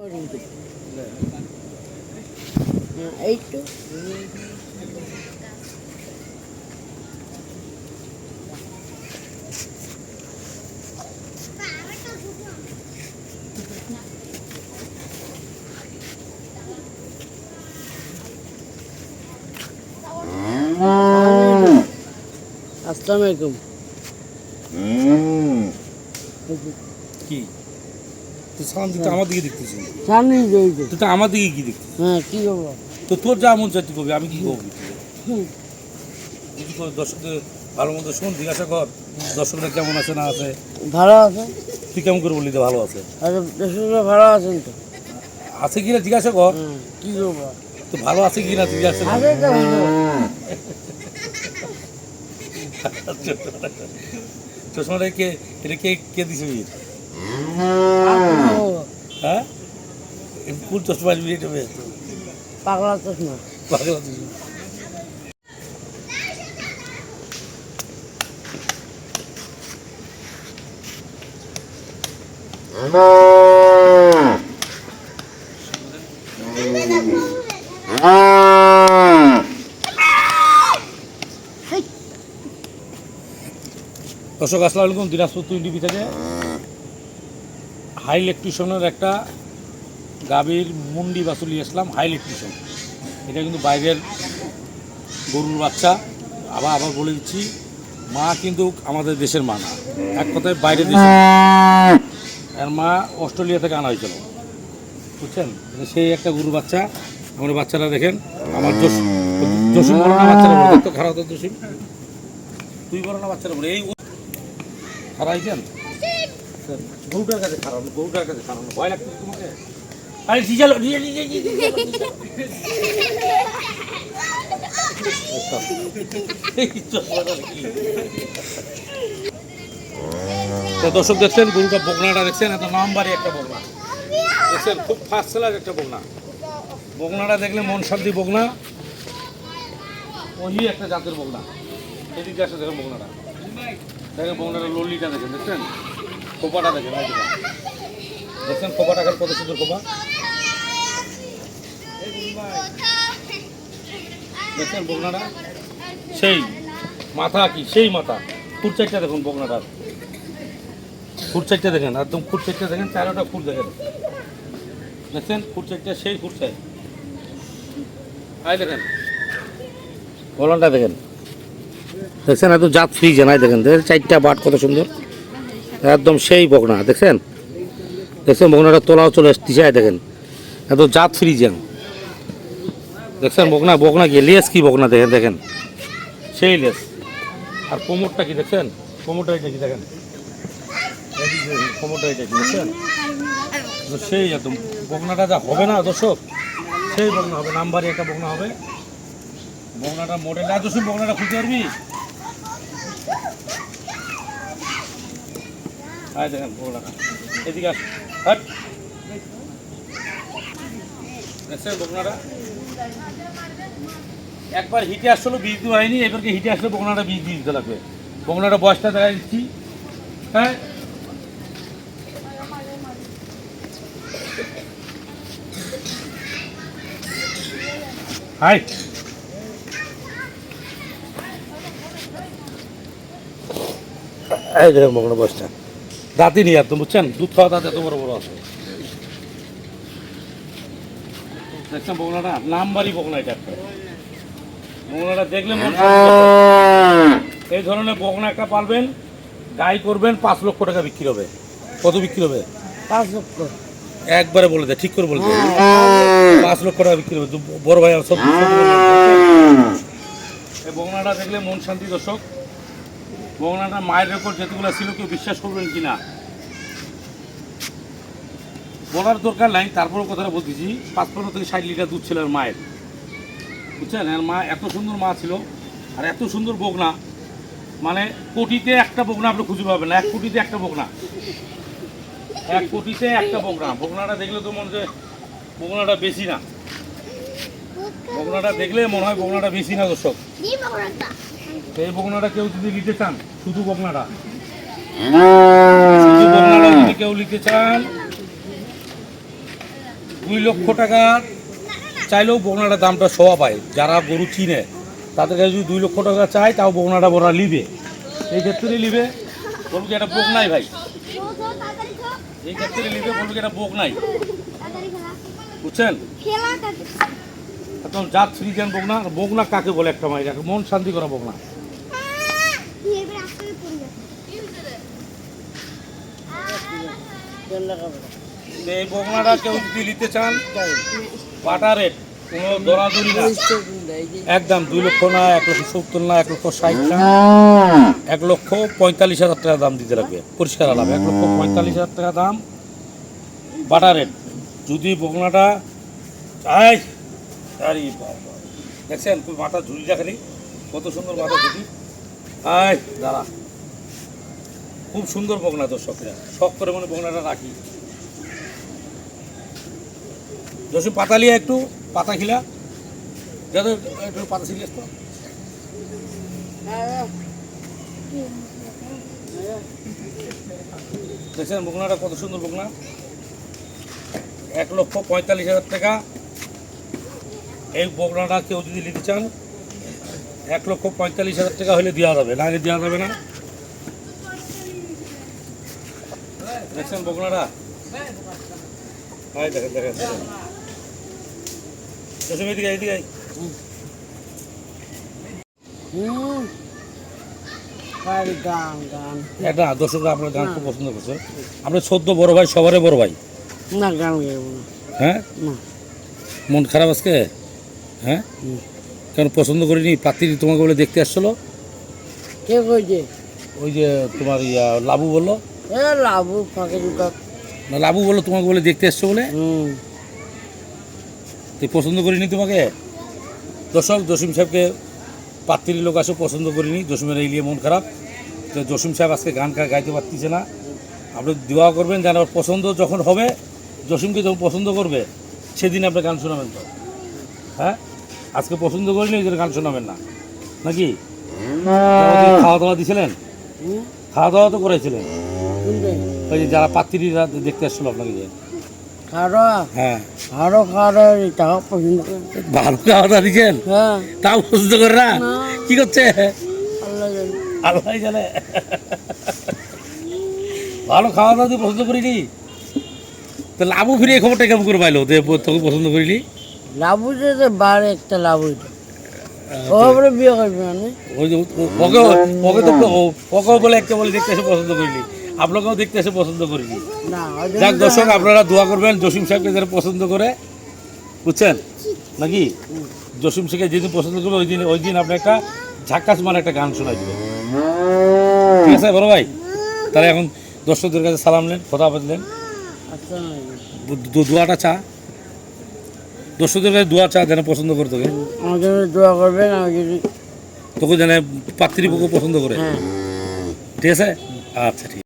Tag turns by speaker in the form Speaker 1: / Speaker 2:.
Speaker 1: হ্যাঁ, এই তো আসসালামু আলাইকুম
Speaker 2: কি সালাম দিতে আমার দিকে
Speaker 1: সামনে তো
Speaker 2: তুই তো আমার দিকে কি
Speaker 1: হ্যাঁ কি করব
Speaker 2: তো তোর যা মন চাই তুই করবি আমি কি করবি? দর্শকদের ভালো শোন জিজ্ঞাসা কর দর্শকরা কেমন আছে না আছে?
Speaker 1: ভালো আছে।
Speaker 2: তুই কেমন করে বললি যে ভালো আছে?
Speaker 1: আর দেশগুলো ভালো আছেন তো।
Speaker 2: আছে কিনা জিজ্ঞাসা কর।
Speaker 1: কি করব
Speaker 2: তো ভালো আছে কিনা জিজ্ঞাসা কর। চশমাটা কে এটা কে কে দিছে? হ্যাঁ? কোন চশমা আসবি এটা বেশ।
Speaker 1: পাগলা চশমা।
Speaker 2: পাগল আছিস। দর্শক আসসালামু আলাইকুম দিনাজপুর থেকে হাই ইলেকট্রিশনের একটা গাভীর মুন্ডি বাসুলি আসলাম, হাই ইলেকট্রিশন এটা কিন্তু বাইরের গরুর বাচ্চা। আবার আবার বলে দিচ্ছি, মা কিন্তু আমাদের দেশের মা না। এক কথায় বাইরের দেশের এর মা অস্ট্রেলিয়া থেকে আনা হয়েছিল। বুঝছেন? মানে সেই একটা গরুর বাচ্চা। আমার বাচ্চারা দেখেন, আমার জসিম বড় না বাচ্চারা বলে তো খারাপ তো জসিম। তুই বড় না বাচ্চারা বলে এই খারাপ কাছে কাছে দর্শক দেখছেন গরুটা বগনাটা দেখছেন, এত নামবারি একটা বগনা দেখছেন, খুব ফার্স্ট সেলার একটা বগনা বগনাটা দেখলে মন শান্তি বগনা ওই একটা জাতের বগনা এদিকে আসে দেখেন বগনাটা দেখেন বগনাটা লল্লিটা দেখেন, দেখছেন? খোপাটা দেখেন। দেখছেন খোপাটা এখন কত সুন্দর খোপা? দেখছেন বগনাটা সেই মাথা কি? সেই মাথা। ফুট চারটা দেখুন বগনাটার চারটা দেখেন, একদম ফুট চারটা দেখেন, চারোটা ফুট দেখেন। দেখছেন? ফুট চারটা সেই ফুট চাই। আই দেখেন। বলনটা দেখেন। দেখছেন? এত জাত ফ্রি জানাই দেখেন। দেখেন চারটা বাট কত সুন্দর। একদম সেই বকনা, দেখছেন? দেখছেন বকনাটা তোলাও চলে এই দেখেন। এত জাত ফ্রি যেন দেখছেন বকনা বকনা কি, লেস কি বকনা দেখেন দেখেন? সেই লেস। আর কোমরটা কি, দেখছেন? কোমরটা এটা কি, দেখেন? কোমরটা এটা কি, দেখছেন? সেই একদম বকনাটা যা হবে না, দর্শক, সেই বকনা হবে নাম্বারই একটা বকনা হবে। বকনাটা মডেল এত শুন বকনাটা খুঁজতে পারবি? একবার হিটে আসলো বীজ দেওয়া হয়নি, এবারকে হিটে আসলে বকনাটা বীজ দিয়ে দিতে লাগবে। বকনাটা বয়সটা দেখা দিচ্ছি হ্যাঁ? হাই এই বয়সটা। দাঁতই নিয়ে একদম বুঝছেন? দুধ খাওয়া দাঁত এত বড় বড় আছে। দেখছেন বকনাটা নামবারই বকনা এটা একটা। বকনাটা দেখলে মন এই ধরনের বকনা একটা পালবেন গাই করবেন পাঁচ লক্ষ টাকা বিক্রি হবে। কত বিক্রি হবে?
Speaker 1: পাঁচ লক্ষ।
Speaker 2: একবারে বলে দেয় ঠিক করে বলে দেয় পাঁচ লক্ষ টাকা বিক্রি হবে। বড় ভাই সব। এই বগনাটা দেখলে মন শান্তি দর্শক। বগনাটা মায়ের রেকর্ড যেগুলো ছিল, কেউ বিশ্বাস করবেন কি না বলার দরকার নাই, তারপরেও কথাটা বলতেছি। পাঁচ পনেরো থেকে ষাট লিটার দুধ ছিল আর মায়ের। বুঝছেন? আর মা এত সুন্দর মা ছিল, আর এত সুন্দর বগনা। মানে কোটিতে একটা বগনা আপনি খুঁজে পাবেন না, এক কোটিতে একটা বগনা। এক কোটিতে একটা বগনা। বগনাটা দেখলে তো মনে হচ্ছে বগনাটা বেশি না। বগনাটা দেখলে মনে হয় বগনাটা বেশি না, দর্শক। তো এই বগনাটা কেউ যদি নিতে চান শুধু বগনাটা শুধু বগনাটা যদি কেউ নিতে চান দুই লক্ষ টাকা চাইলেও বগনাটার দামটা সবা পায় যারা গরু চিনে। তাদের কাছে যদি দুই লক্ষ টাকা চায় তাও বগনাটা বড়া নিবে এই ক্ষেত্রে নিবে বলব কি এটা বোক নাই ভাই? এই ক্ষেত্রে নিবে বলব কি এটা বোক নাই? বুঝছেন? একদম জাত ফ্রিজেন বগনা আর বগনা কাকে বলে একটা মাই রাখে মন শান্তি করা বগনা
Speaker 1: তেল লাগাবো
Speaker 2: তো এই বগনাটা কেউ যদি নিতে চান, বাটা রেট, কোনো একদম দুই লক্ষ না, এক লক্ষ সত্তর না, এক লক্ষ ষাট না। এক লক্ষ পঁয়তাল্লিশ হাজার টাকা দাম দিতে লাগবে। পরিষ্কার আলাপ, এক লক্ষ পঁয়তাল্লিশ হাজার টাকা দাম, বাটা রেট। যদি বগনাটা আই আরে। দেখছেন তুই মাথা ঝুলি রাখলি কত সুন্দর মাথা ঝুলি। আয় দাঁড়া। খুব সুন্দর বগনা দর্শকরা শখ করে মনে বগনাটা রাখি। জসু পাতা লিয়া একটু, পাতা খিলা। যাদের একটু পাতা ছিলিস তো? দেখছেন বগনাটা কত সুন্দর বগনা এক লক্ষ পঁয়তাল্লিশ হাজার টাকা। এই বগনাটা কেউ যদি নিতে চান, এক লক্ষ পঁয়তাল্লিশ হাজার টাকা হলে দেওয়া যাবে। না হলে দেওয়া যাবে না। দেখছেন বগনাটা হাই দেখেন দেখেন দেখেন। এদিকে এদিকে আয়।
Speaker 1: হুম খালি গান গান।
Speaker 2: একটা দর্শকরা আপনার গান খুব পছন্দ করছে। আপনার সদ্য বড় ভাই সবারই বড় ভাই।
Speaker 1: না গান
Speaker 2: হ্যাঁ? মন খারাপ আজকে? হ্যাঁ? কেন পছন্দ করিনি? পাত্রী তোমাকে বলে দেখতে আসছিল?
Speaker 1: কে কইছে?
Speaker 2: ওই যে তোমার ইয়া লাবু বলল?
Speaker 1: এ লাভু ফাঁকে দুটা
Speaker 2: না লাবু বলল তোমাকে বলে দেখতে আসছো বলে?
Speaker 1: হুম।
Speaker 2: তুই পছন্দ করিনি তোমাকে? দর্শক জসিম সাহেবকে পাত্রীর লোক আসে পছন্দ করিনি। জসিমের এই নিয়ে মন খারাপ। তো জসিম সাহেব আজকে গান গাইতে পারতেছে না। আপনি দোয়া করবেন যেন পছন্দ যখন হবে জসিমকে যখন পছন্দ করবে সেদিন আপনি গান শোনাবেন তো। হ্যাঁ? আজকে পছন্দ করিনি ওই গান শোনাবেন না। নাকি? খাওয়া দাওয়া দিয়েছিলেন খাওয়া দাওয়া তো করেছিলেন ওই যে যারা পাত্রীরা দেখতে আসছিল আপনাকে যে? হ্যাঁ।
Speaker 1: টাকা পছন্দ
Speaker 2: ভালো
Speaker 1: হ্যাঁ।
Speaker 2: তাও পছন্দ করে না?
Speaker 1: না।
Speaker 2: কি করছে?
Speaker 1: আল্লাহ জানে।
Speaker 2: আল্লাহ জানে। ভালো খাওয়া দাওয়া দিয়ে পছন্দ করিনি। তো লাভও ফিরে এই খবরটা কেমন করে পাইলো তোকে পছন্দ করিনি?
Speaker 1: লাভু যে বার একটা লাভু বিয়ে করবে মানে।
Speaker 2: ওকে ওকে তো ও- বলে একটা বলে দেখতে পছন্দ করিনি। আপনাকেও দেখতে এসে পছন্দ করিনি
Speaker 1: না
Speaker 2: যাক দর্শক আপনারা দোয়া করবেন জসিম সাহেবকে যারা পছন্দ করে। বুঝছেন? নাকি? জসিম শেখে যেদিন পছন্দ করবে ওই দিন ওই দিন আপনি একটা ঝাক্কাস মানে একটা গান শোনাই দেবেন। ঠিক আছে বড় ভাই? তাহলে এখন দর্শকদের কাছে সালাম নেন কথা বললেন
Speaker 1: আচ্ছা
Speaker 2: দোয়াটা চা। দর্শকদের কাছে দোয়া চা যেন পছন্দ করে তোকে।
Speaker 1: দোয়া করবেন আমি যদি
Speaker 2: তোকে যেন পাত্রী পক্ষ পছন্দ করে।
Speaker 1: হ্যাঁ।
Speaker 2: ঠিক আছে? আচ্ছা ঠিক